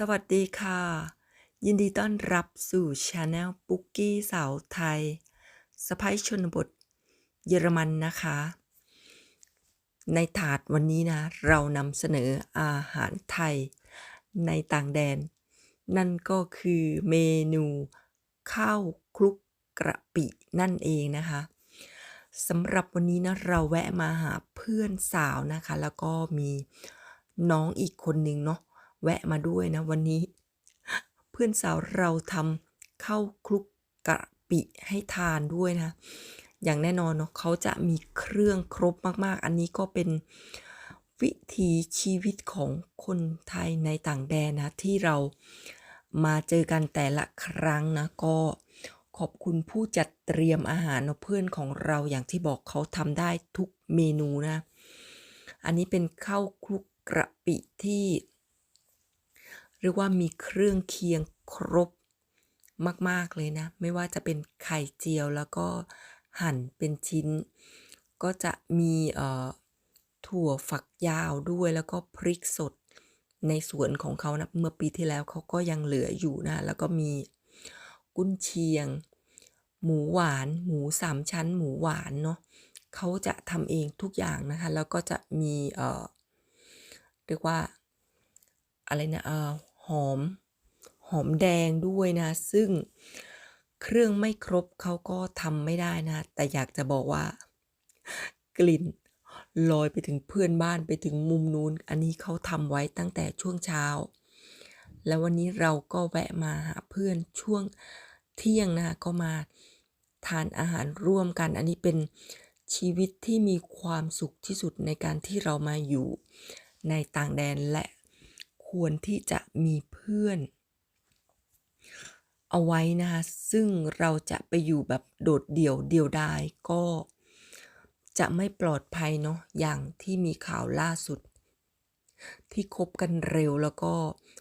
สวัสดีค่ะ ยินดีต้อนรับสู่ช anel ปุกกี้สาวไทยสะพ้ายชนบท เยอรมันนะคะ ในถาดวันนี้นะ เรานำเสนออาหารไทยในต่างแดน นั่นก็คือเมนูข้าวคลุกกระปินั่นเองนะคะสำหรับวันนี้นะเราแวะมาหาเพื่อนสาวนะคะ แล้วก็มีน้องอีกคนนึงเนาะ แวะมาด้วยนะวันนี้ เพื่อนสาวเราทำข้าวคลุกกะปิให้ทานด้วยนะ อย่างแน่นอนเนาะเขาจะมีเครื่องครบมากๆ อันนี้ก็เป็นวิถีชีวิตของคนไทยในต่างแดนนะ ที่เรามาเจอกันแต่ละครั้งนะก็ขอบคุณผู้จัดเตรียมอาหารเนาะเพื่อนของเราอย่างที่บอกเขาทำได้ทุกเมนูนะ อันนี้เป็นข้าวคลุกกระปิที่ รียกว่ามีเครื่องเคียงครบมาก ๆ เลยนะ ไม่ว่าจะเป็นไข่เจียวแล้วก็หั่นเป็นชิ้น ก็จะมีเอ่อถั่วฝักยาวด้วยแล้วก็พริกสดในสวนของเขานะเมื่อปีที่แล้วเขาก็ยังเหลืออยู่นะ แล้วก็มีกุนเชียง หมูหวาน หมูสามชั้น หมูหวานเนาะเขาจะทำเองทุกอย่างนะคะ แล้วก็จะมีเอ่อเรียกว่าอะไรนะเอ่อ หอม หอมแดงด้วยนะ ซึ่งเครื่องไม่ครบเขาก็ทำไม่ได้นะ แต่อยากจะบอกว่า กลิ่นลอยไปถึงเพื่อนบ้านไปถึงมุมนู้น อันนี้เขาทำไว้ตั้งแต่ช่วงเช้า แล้ววันนี้เราก็แวะมาหาเพื่อนช่วงเที่ยงนะก็มาทานอาหารร่วมกัน อันนี้เป็นชีวิตที่มีความสุขที่สุดในการที่เรามาอยู่ในต่างแดนและ ควรที่จะมีเพื่อน เอาไว้นะคะซึ่งเราจะไปอยู่แบบโดดเดี่ยวเดียวดายก็จะไม่ปลอดภัยเนาะอย่างที่มีข่าวล่าสุด ที่คบกันเร็วแล้วก็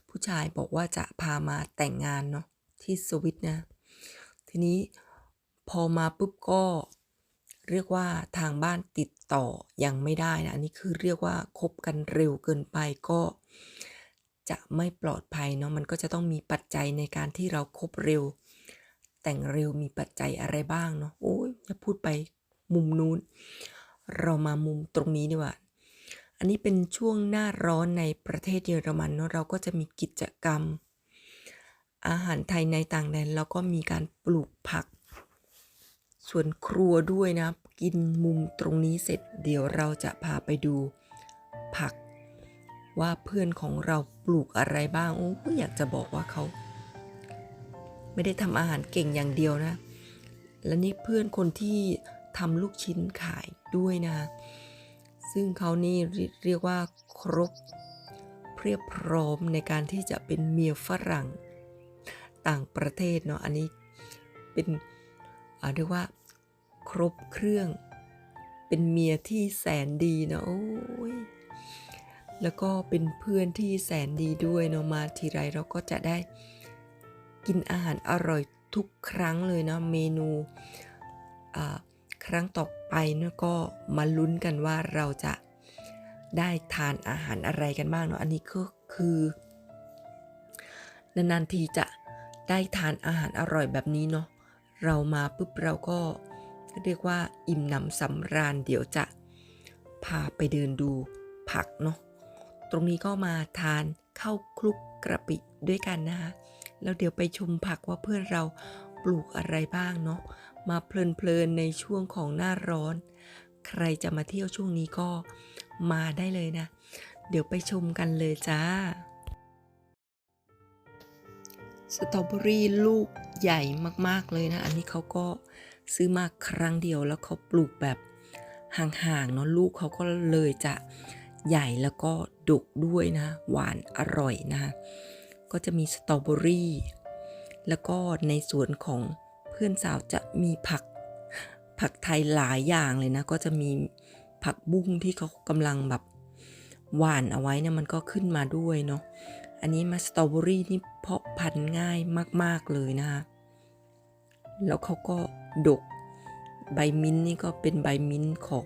ผู้ชายบอกว่าจะพามาแต่งงานเนาะที่สวิตนะ ทีนี้พอมาปุ๊บก็เรียกว่าทางบ้านติดต่อยังไม่ได้นะ อันนี้คือเรียกว่าคบกันเร็วเกินไปก็ จะไม่ปลอดภัยเนาะมันก็จะต้องมีปัจจัยในการที่เราคบเร็ว แต่งเร็วมีปัจจัยอะไรบ้างเนาะโอ้ยอย่าพูดไปมุมนู้น เรามามุมตรงนี้ดีกว่า อันนี้เป็นช่วงหน้าร้อนในประเทศเยอรมันเนาะเราก็จะมีกิจกรรม อาหารไทยในต่างแดนแล้วก็มีการปลูกผักส่วนครัวด้วยนะ กินมุมตรงนี้เสร็จเดี๋ยวเราจะพาไปดู ว่าเพื่อนของเราปลูกอะไรบ้าง โอ้อยากจะบอกว่าเขา ไม่ได้ทำอาหารเก่งอย่างเดียวนะ และนี่เพื่อนคนที่ทำลูกชิ้นขายด้วยนะ ซึ่งเขานี่เรียกว่าครบเพียบพร้อมในการที่จะเป็นเมียฝรั่งต่างประเทศเนาะ อันนี้เป็นเรียกว่าครบเครื่อง เป็นเมียที่แสนดีนะโอ้ย แล้วก็เป็นเพื่อนที่แสนดีด้วยเนาะมาทีไรเราก็จะได้กินอาหารอร่อยทุกครั้งเลยนะเมนูครั้งต่อไปเนี่ยก็มาลุ้นกันว่าเราจะได้ทานอาหารอะไรกันบ้างเนาะอันนี้ก็คือนานๆทีจะได้ทานอาหารอร่อยแบบนี้เนาะเรามาปุ๊บเราก็เรียกว่าอิ่มหนำสำราญเดี๋ยวจะพาไปเดินดูผักเนาะ ตรงนี้ก็มาทานข้าวคลุกกระปิด้วยกันนะคะแล้วเดี๋ยวไปชมผักว่าเพื่อนเราปลูกอะไรบ้างเนาะมาเพลินๆในช่วงของหน้าร้อน ใครจะมาเที่ยวช่วงนี้ก็มาได้เลยนะ เดี๋ยวไปชมกันเลยจ้า สตรอเบอรี่ลูกใหญ่มากๆเลยนะ อันนี้เขาก็ซื้อมาครั้งเดียวแล้วเขาปลูกแบบห่างๆเนาะลูกเขาก็เลยจะ ใหญ่แล้วก็ดกด้วยนะ หวานอร่อยนะ ก็จะมีสตรอเบอรี่ แล้วก็ในสวนของเพื่อนสาวจะมีผักผักไทยหลายอย่างเลยนะ ก็จะมีผักบุ้งที่เขากำลังแบบหวานเอาไว้เนี่ยมันก็ขึ้นมาด้วยเนาะ อันนี้มาสตรอเบอรี่นี่เพาะพันธุ์ง่ายมาก ๆ เลยนะคะแล้วเขาก็ดกใบมิ้นนี่ก็เป็นใบมิ้นของ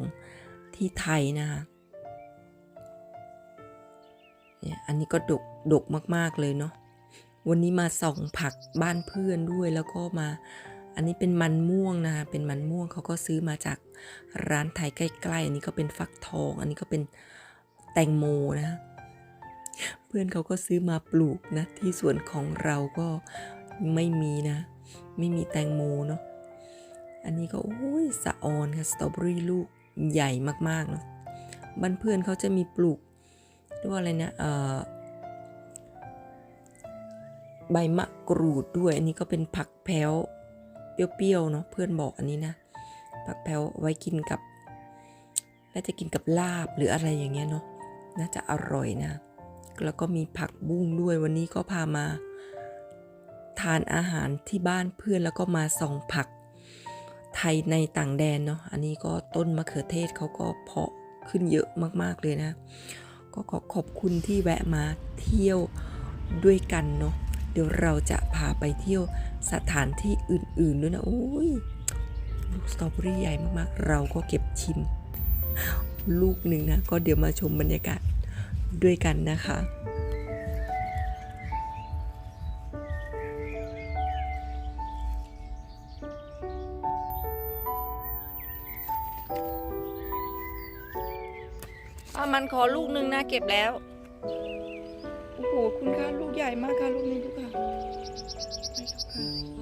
ที่ไทยนะคะ เนี่ยอันนี้ก็ดกดกมากๆเลยเนาะวันนี้มาส่องผักบ้านเพื่อนด้วยแล้วก็มา อันนี้เป็นมันม่วงนะคะเป็นมันม่วงเขาก็ซื้อมาจากร้านไทยใกล้ๆ อันนี้ก็เป็นฟักทอง อันนี้ก็เป็นแตงโมนะเพื่อนเขาก็ซื้อมาปลูกนะ ที่สวนของเราก็ไม่มีนะ ไม่มีแตงโมเนาะอันนี้ก็โอ้ยสะออนค่ะสตรอเบอรี่ลูกใหญ่มากๆเนาะบ้านเพื่อนเขาจะมีปลูก เรียอะไรนะเอ่อใบมะกรูดด้วย อันนี้ก็เป็นผักแพ้วเปรี้ยวๆเนาะเพื่อนบอกอันนี้นะ ผักแพ้วไว้กินกับน่าจะกินกับลาบหรืออะไรอย่างเงี้ยเนาะน่าจะอร่อยนะ แล้วก็มีผักบุ้งด้วยวันนี้ก็พามา ทานอาหารที่บ้านเพื่อนแล้วก็มาส่องผักไทยในต่างแดนเนาะอันนี้ก็ต้นมะเขือเทศเขาก็เพาะขึ้นเยอะมากๆเลยนะ ก็ขอขอบคุณที่แวะมาเที่ยวด้วยกันเนาะเดี๋ยวเราจะพาไปเที่ยวสถานที่อื่นๆด้วยนะโอ้ยลูกสตรอเบอรี่ใหญ่มากๆ เราก็เก็บชิม ลูกหนึ่งนะ ก็เดี๋ยวมาชมบรรยากาศด้วยกันนะคะ ขอลูกหนึ่งนะเก็บแล้ว โอ้โห คุณค่าลูกใหญ่มากค่ะ ลูกนี้ลูกค่ะไปค่ะ